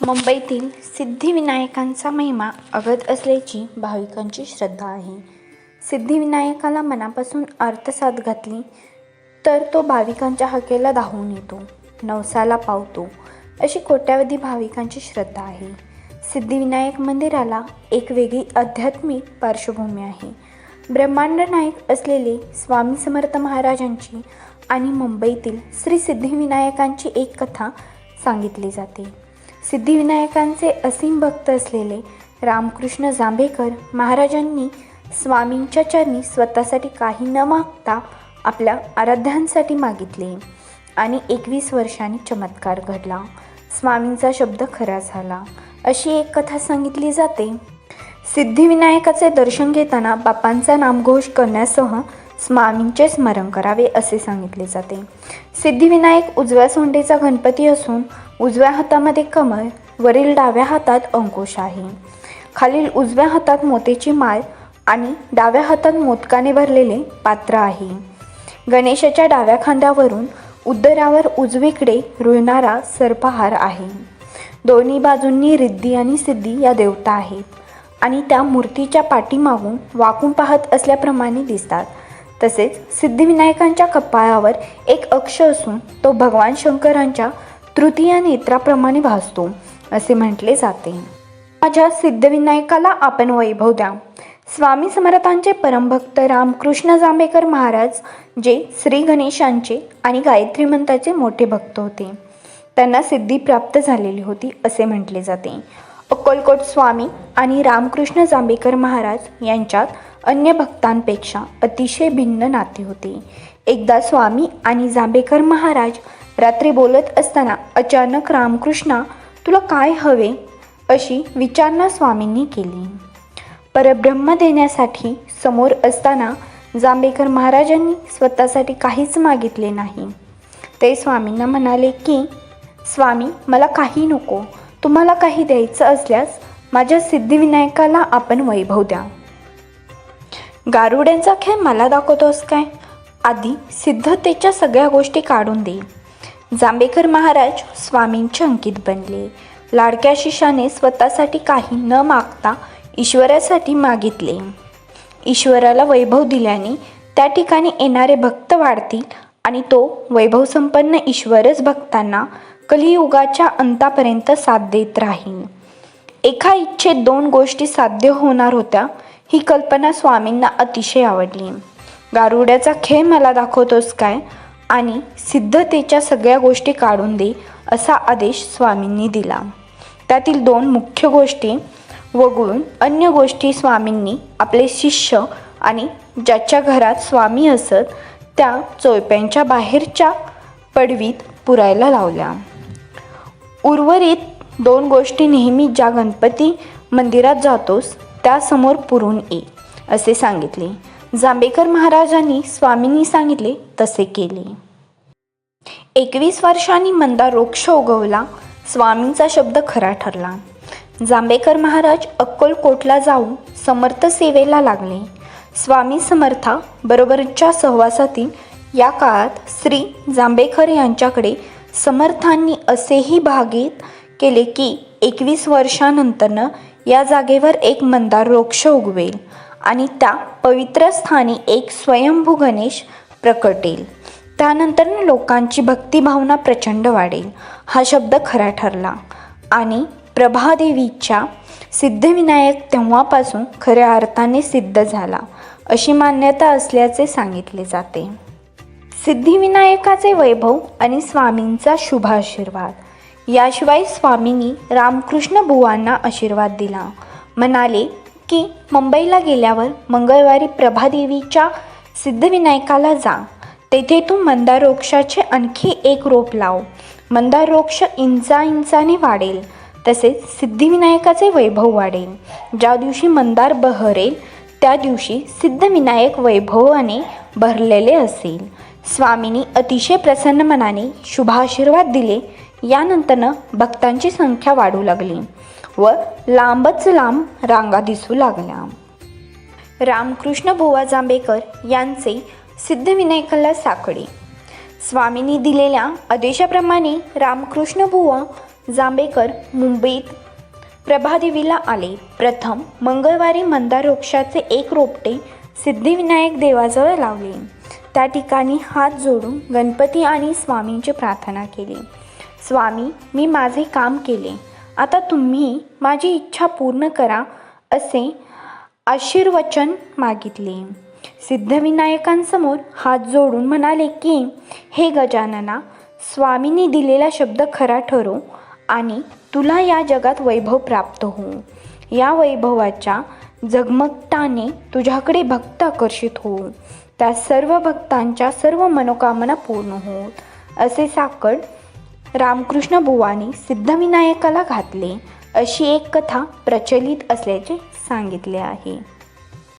मुंबईतील सिद्धिविनायकांचा महिमा अगद असल्याची भाविकांची श्रद्धा आहे. सिद्धिविनायकाला मनापासून अर्थसाथ घातली तर तो भाविकांच्या हकेला धावून येतो नवसाला पावतो अशी कोट्यावधी भाविकांची श्रद्धा आहे. सिद्धिविनायक मंदिराला एक वेगळी आध्यात्मिक पार्श्वभूमी आहे. ब्रह्मांड नायक असलेले स्वामी समर्थ महाराजांची आणि मुंबईतील श्री सिद्धिविनायकांची एक कथा सांगितली जाते. सिद्धिविनायकांचे असीम भक्त असलेले रामकृष्ण जांभेकर महाराजांनी स्वामींच्या चरणी स्वतःसाठी काही न मागता आपल्या आराध्यांसाठी मागितले आणि एकवीस वर्षांनी चमत्कार घडला. स्वामींचा शब्द खरा झाला. अशी एक कथा सांगितली जाते. सिद्धिविनायकाचे दर्शन घेताना बापांचा नामघोष करण्यासह स्वामींचे स्मरण करावे असे सांगितले जाते. सिद्धिविनायक उजव्या सोंडेचा गणपती असून उजव्या हातामध्ये कमळ वरील डाव्या हातात अंकुश आहे खालील उजव्या हातात मोतीची माळ आणि डाव्या हातात मोदकाने भरलेले पात्र आहे. गणेशाच्या डाव्या खांद्यावरून उद्दरावर उजवीकडे रुळणारा सर्पहार आहे. दोन्ही बाजूंनी रिद्धी आणि सिद्धी या देवता आहेत आणि त्या मूर्तीच्या पाठीमागून वाकून पाहत असल्याप्रमाणे दिसतात. तसेच सिद्धिविनायकांच्या कपाळावर एक अक्ष असून तो भगवान शंकरांच्या तृतीय नेत्राप्रमाणे भासतो असे म्हटले जाते. माझ्या सिद्धविनायकाला आपण वैभव द्या. स्वामी समर्थांचे परमभक्त रामकृष्ण जांभेकर महाराज जे श्री गणेशांचे आणि गायत्री मंत्राचे मोठे भक्त होते. त्यांना सिद्धी प्राप्त झालेली होती असे म्हटले जाते. अक्कलकोट स्वामी आणि रामकृष्ण जांभेकर महाराज यांच्यात अन्य भक्तांपेक्षा अतिशय भिन्न नाते होते. एकदा स्वामी आणि जांभेकर महाराज रात्री बोलत असताना अचानक रामकृष्णा तुला काय हवे? अशी विचारणा स्वामींनी केली. परब्रह्म देण्यासाठी समोर असताना जांभेकर महाराजांनी स्वतःसाठी काहीच मागितले नाही. ते स्वामींना म्हणाले की स्वामी मला काही नको. तुम्हाला काही द्यायचं असल्यास माझ्या सिद्धिविनायकाला आपण वैभव द्या. गारुड्यांचा खेळ मला दाखवतोस काय? आधी सिद्धतेच्या सगळ्या गोष्टी काढून देईल जांभेकर महाराज स्वामींचे अंकित बनले. लाडक्या शिष्याने स्वतःसाठी काही न मागता ईश्वरासाठी मागितले. ईश्वराला वैभव दिल्याने त्या ठिकाणी येणारे भक्त वाढतील आणि तो वैभवसंपन्न ईश्वरच भक्तांना कलियुगाच्या अंतापर्यंत साथ देत राहील. एका इच्छेत दोन गोष्टी साध्य होणार होत्या ही कल्पना स्वामींना अतिशय आवडली. गारुड्याचा खेळ मला दाखवतोस काय? आणि सिद्धतेच्या सगळ्या गोष्टी काढून दे असा आदेश स्वामींनी दिला. त्यातील दोन मुख्य गोष्टी वगळून अन्य गोष्टी स्वामींनी आपले शिष्य आणि ज्याच्या घरात स्वामी असत त्या चोयप्यांच्या बाहेरच्या पडवीत पुरायला लावल्या. उर्वरित दोन गोष्टी नेहमी ज्या गणपती मंदिरात जातोस त्यासमोर पुरून ये असे सांगितले. जांभेकर महाराजांनी स्वामींनी सांगितले तसे केले. एकवीस वर्षांनी मंदा रोक्ष उगवला स्वामींचा शब्द खरा ठरला. जांभेकर महाराज अक्कलकोटला जाऊन समर्थ सेवेला लागले. स्वामी समर्था बरोबरच्या सहवासातील या काळात श्री जांभेकर यांच्याकडे समर्थांनी असेही भागीत केले की एकवीस वर्षानंतरनं या जागेवर एक मंदार रोक्ष उगवेल. आणि त्या पवित्र स्थानी एक स्वयंभू गणेश प्रकटेल. त्यानंतर लोकांची भक्तिभावना प्रचंड वाढेल हा शब्द खरा ठरला. आणि प्रभादेवीच्या सिद्धविनायक तेव्हापासून खऱ्या अर्थाने सिद्ध झाला अशी मान्यता असल्याचे सांगितले जाते. सिद्धिविनायकाचे वैभव आणि स्वामींचा शुभाशीर्वाद याशिवाय स्वामींनी रामकृष्ण बुवांना आशीर्वाद दिला. म्हणाले की मुंबईला गेल्यावर मंगळवारी प्रभादेवीच्या सिद्धविनायकाला जा. तेथे तू मंदारोक्षाचे आणखी एक रोप लाव. मंदारोक्ष इंचा इंचाने वाढेल तसेच सिद्धिविनायकाचे वैभव वाढेल. ज्या दिवशी मंदार बहरेल त्या दिवशी सिद्धविनायक वैभवाने भरलेले असेल. स्वामींनी अतिशय प्रसन्न मनाने शुभाशीर्वाद दिले यानंतरनं भक्तांची संख्या वाढू लागली. व लांबच लांब रांगा दिसू लागल्या. रामकृष्ण बुवा जांभेकर यांचे सिद्धविनायकाला साकडे. स्वामींनी दिलेल्या आदेशाप्रमाणे रामकृष्ण बुवा जांभेकर मुंबईत प्रभादेवीला आले. प्रथम मंगळवारी मंदार वृक्षाचे एक रोपटे सिद्धिविनायक देवाजवळ लावले. त्या ठिकाणी हात जोडून गणपती आणि स्वामींची प्रार्थना केली. स्वामी मी माझे काम केले. आता तुम्ही माझी इच्छा पूर्ण करा असे आशीर्वचन मागितले. सिद्धविनायकांसमोर हात जोडून म्हणाले की हे गजानना स्वामींनी दिलेला शब्द खरा ठरो आणि तुला या जगात वैभव प्राप्त हो या वैभवाच्या जगमगताने तुझ्याकडे भक्त आकर्षित हो त्या सर्व भक्तांच्या सर्व मनोकामना पूर्ण होत असे साकड रामकृष्ण बुवाने सिद्धविनायकाला घातले अशी एक कथा प्रचलित असल्याचे सांगितले आहे.